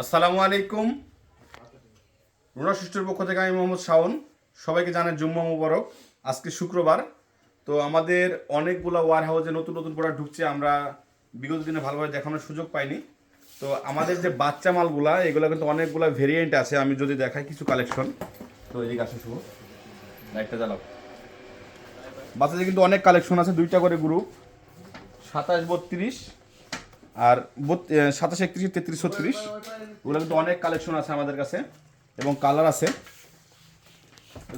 আসসালামু আলাইকুম। রুনা সুষ্ঠুর পক্ষ থেকে আমি মোহাম্মদ শাওন। সবাইকে জানাই জুম্মা মুবারক। আজকে শুক্রবার। তো আমাদের অনেকগুলো ওয়ার হাউসে নতুন নতুন প্রোডাক্ট ঢুকছে, আমরা বিগত দিনে ভালোভাবে দেখানোর সুযোগ পাইনি। তো আমাদের যে বাচ্চা মালগুলা, এগুলো কিন্তু অনেকগুলো ভেরিয়েন্ট আছে, আমি যদি দেখাই কিছু কালেকশন তো এদিকে আসে শুভ। লাইটটা জ্বালাও। বাচ্চাদের কিন্তু অনেক কালেকশন আছে, দুইটা করে গ্রুপ সাতাশ বত্রিশ। আর সাতাশ একত্রিশ, তেত্রিশ, ছত্রিশ। ওগুলো কিন্তু অনেক কালেকশন আছে আমাদের কাছে এবং কালার আছে।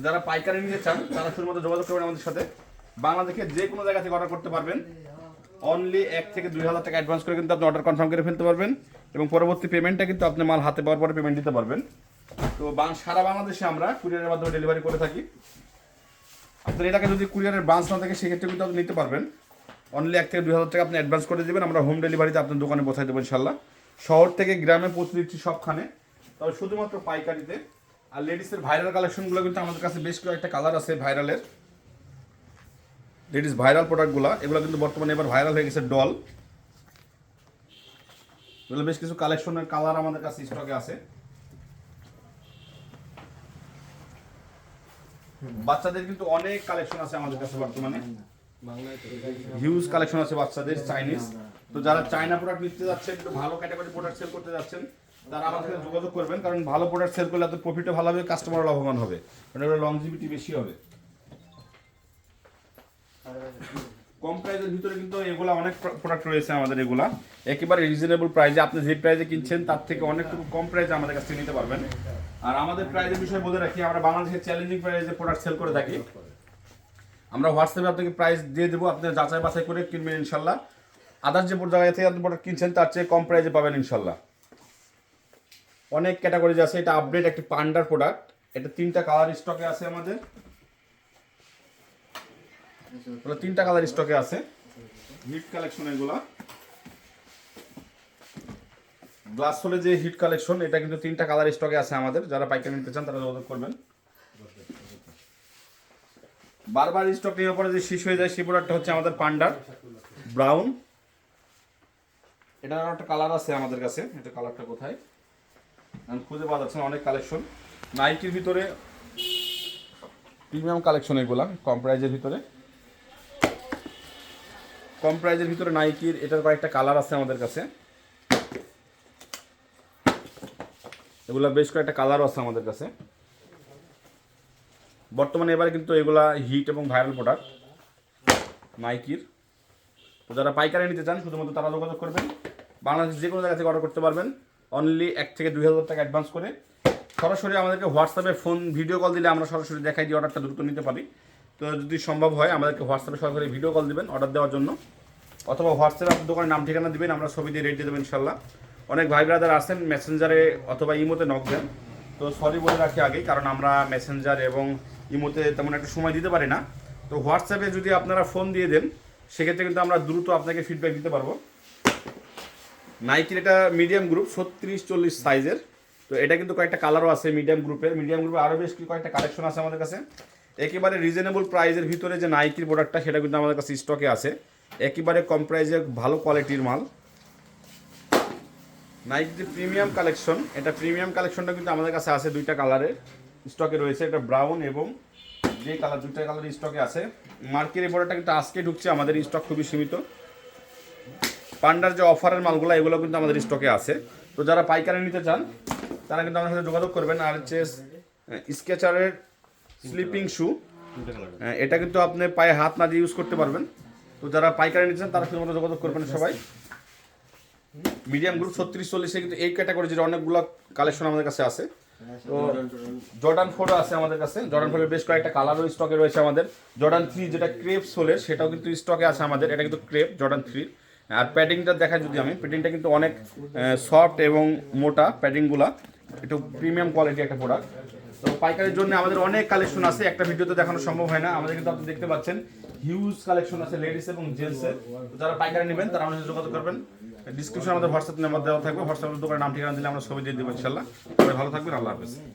যারা পাইকারি নিতে চান, তারা শুধুমাত্র যোগাযোগ করবেন আমাদের সাথে। বাংলাদেশে যে কোনো জায়গা থেকে অর্ডার করতে পারবেন। অনলি এক থেকে দুই হাজার টাকা অ্যাডভান্স করে কিন্তু আপনি অর্ডার কনফার্ম করে ফেলতে পারবেন এবং পরবর্তী পেমেন্টটা কিন্তু আপনি মাল হাতে পাওয়ার পরে পেমেন্ট দিতে পারবেন। তো সারা বাংলাদেশে আমরা কুরিয়ারের মাধ্যমে ডেলিভারি করে থাকি। আপনার এটাকে যদি কুরিয়ারের ব্রাঞ্চ না থাকে, সেক্ষেত্রে কিন্তু আপনি নিতে পারবেন। অনলি এক থেকে দুই হাজার টাকা আপনি অ্যাডভান্স করে দেবেন, আমরা হোম ডেলিভারিতে আপনার দোকানে পৌঁছাই দেবো ইনশাল্লাহ। শহর থেকে গ্রামে পৌঁছে দিচ্ছি সবখানে। তবে শুধুমাত্র পাইকারিতে। আর লেডিসের ভাইরাল কালেকশনগুলো কিন্তু আমাদের কাছে বেশ কয়েকটা কালার আছে ভাইরালের লেডিস ভাইরাল প্রোডাক্টগুলো এগুলো কিন্তু বর্তমানে এবার ভাইরাল হয়ে গেছে ডল এগুলো বেশ কিছু কালেকশনের কালার আমাদের কাছে স্টকে আছে। বাচ্চাদের কিন্তু অনেক কালেকশন আছে আমাদের কাছে বর্তমানে। হিউজ কালেকশন আছে বাচ্চাদের চাইনিজ তো যারা চায়না প্রোডাক্ট নিতে যাচ্ছেন একটু ভালো ক্যাটাগরি প্রোডাক্ট সেল করতে যাচ্ছেন তারা আমাদের সাথে যোগাযোগ করবেন কারণ ভালো প্রোডাক্ট সেল করলে এত প্রফিটও ভালো হবে কাস্টমারও লাভবান হবে। কারণ এগুলো লংজিভিটি বেশি হবে। কম প্রাইসের ভিতরে কিন্তু এগুলা অনেক প্রোডাক্ট রয়েছে আমাদের এগুলা। একেবারে রিজনেবল প্রাইসে আপনি যে প্রাইসে কিনছেন তার থেকে অনেকটুকু কম প্রাইসে আমাদের কাছ থেকে নিতে পারবেন। আর আমাদের প্রাইসের বিষয়ে বলে রাখি আমরা বাংলাদেশের চ্যালেঞ্জিং প্রাইসে প্রোডাক্ট সেল করে থাকি। আমরা হোয়াটসঅ্যাপে আপনাকে প্রাইস দিয়ে দেবো, আপনি যাচাই বাছাই করে কিনবেন ইনশাল্লাহ। আদার্স যে জায়গা থেকে আপনি প্রোডাক্ট কিনছেন, তার চেয়ে কম প্রাইসে পাবেন ইনশাল্লাহ। অনেক ক্যাটাগরিজ আছে, এটা আপডেট একটি পান্ডার প্রোডাক্ট এটা তিনটা কালার স্টকে আছে আমাদের। তিনটা কালার স্টকে আছে। হিট কালেকশন এগুলা। গ্লাস হলে যে হিট কালেকশন এটা কিন্তু তিনটা কালার স্টকে আছে আমাদের। যারা পাইকারি নিতে চান, তারা যোগাযোগ করবেন। বারবার স্টক নেওয়ার পরে যে শেষ হয়ে যায়, সেই প্রোডাক্টটা হচ্ছে আমাদের পান্ডার ব্রাউন। এটার একটা কালার আছে আমাদের কাছে। এটা কালারটা কোথায়? আমি খুঁজে পাওয়া যাচ্ছে অনেক কালেকশন নাইকির ভিতরে প্রিমিয়াম কালেকশন এগুলা, কম প্রাইজের ভিতরে। কম প্রাইজের ভিতরে নাইকির এটার কয়েকটা কালার আছে আমাদের কাছে। এগুলা বেশ কয়েকটা কালারও আছে আমাদের কাছে। বর্তমানে এবার কিন্তু এগুলা হিট এবং ভাইরাল প্রোডাক্ট নাইকির তো যারা পাইকারি নিতে চান, শুধুমাত্র তারা যোগাযোগ করবেন। বাংলাদেশ যে কোনো জায়গা থেকে অর্ডার করতে পারবেন। অনলি এক থেকে দুই হাজার টাকা অ্যাডভান্স করে। সরাসরি আমাদেরকে হোয়াটসঅ্যাপে ফোন ভিডিও কল দিলে আমরা সরাসরি দেখাই দিয়ে অর্ডারটা দ্রুত নিতে পারি। তো যদি সম্ভব হয়, আমাদেরকে হোয়াটসঅ্যাপে সরাসরি ভিডিও কল দিবেন অর্ডার দেওয়ার জন্য। অথবা হোয়াটসঅ্যাপে আপনার দোকানের নাম, ঠিকানা দিবেন, আমরা ছবি দিয়ে রেট দিয়ে দেবেন ইনশাল্লাহ অনেক ভাই ব্রাদার আছেন মেসেঞ্জারে অথবা ইমোতে নক দেন। তো সরি বলে রাখি আগেই, কারণ আমরা মেসেঞ্জার এবং ইমোতে তেমন একটা সময় দিতে পারি না। তো হোয়াটসঅ্যাপে যদি আপনারা ফোন দিয়ে দেন, সেক্ষেত্রে কিন্তু আমরা দ্রুত আপনাকে ফিডব্যাক দিতে পারব। নাইকির এটা মিডিয়াম গ্রুপ ছত্রিশ চল্লিশ সাইজের তো এটা কিন্তু কয়েকটা কালারও আছে মিডিয়াম গ্রুপের মিডিয়াম গ্রুপে আরও বেশ কয়েকটা কালেকশন আছে আমাদের কাছে। একেবারে রিজনেবল প্রাইজের ভিতরে যে নাইকির প্রোডাক্টটা সেটা কিন্তু আমাদের কাছে স্টকে আছে। একেবারে কম প্রাইসে ভালো কোয়ালিটির মাল। নাইক যে প্রিমিয়াম কালেকশন এটা প্রিমিয়াম কালেকশনটা কিন্তু আমাদের কাছে আছে দুইটা কালারের স্টকে রয়েছে এটা ব্রাউন এবং যে কালার দুটো কালার স্টকে আছে। মার্কের এই প্রোডাক্টটা কিন্তু আজকে ঢুকছে আমাদের স্টক খুবই সীমিত। পান্ডার যে অফারের মালগুলো এগুলো কিন্তু আমাদের স্টকে আছে। তো যারা পাইকারি নিতে চান তারা কিন্তু আমাদের সাথে যোগাযোগ করবেন। আর হচ্ছে স্কেচারের স্লিপিং শু এটা কিন্তু আপনি পায়ে হাত না দিয়ে ইউজ করতে পারবেন। তো যারা পাইকারি নিতে চান তারা শুধুমাত্র যোগাযোগ করবেন সবাই। মিডিয়াম গ্রুপ ছত্রিশ চল্লিশে কিন্তু এই ক্যাটাগরি ক্যাটাগরির অনেকগুলো কালেকশন আমাদের কাছে আছে। তো জর্ডান ফোরও আছে আমাদের কাছে। জর্ডান ফোরের বেশ কয়েকটা কালারও স্টকে রয়েছে আমাদের। জর্ডান থ্রি যেটা ক্রেপ সোলের সেটাও কিন্তু স্টকে আছে আমাদের। এটা কিন্তু ক্রেপ জর্ডান থ্রি আর প্যাডিংটা দেখা যদি আমি। প্যাডিংটা কিন্তু অনেক সফট এবং মোটা প্যাডিংগুলা একটু প্রিমিয়াম কোয়ালিটি একটা প্রোডাক্ট তো পাইকারির জন্য আমাদের অনেক কালেকশন আছে। একটা ভিডিওতে দেখানো সম্ভব হয় না। আমাদের কিন্তু আপনি দেখতে পাচ্ছেন। হিউজ কালেকশন আছে লেডিস এবং জেন্টসের যারা পাইকারি নেবেন, তারা আমাদের যোগাযোগ করবেন। ডিসক্রিপশনে আমাদের হোয়াটসঅ্যাপ নাম্বার দেওয়া থাকবে। হোয়াটসঅ্যাপের দোকানের নাম, ঠিকানা দিলে আমরা ছবি দিয়ে দেবো ইনশাল্লাহ ভালো থাকবেন, আল্লাহ হাফেজ।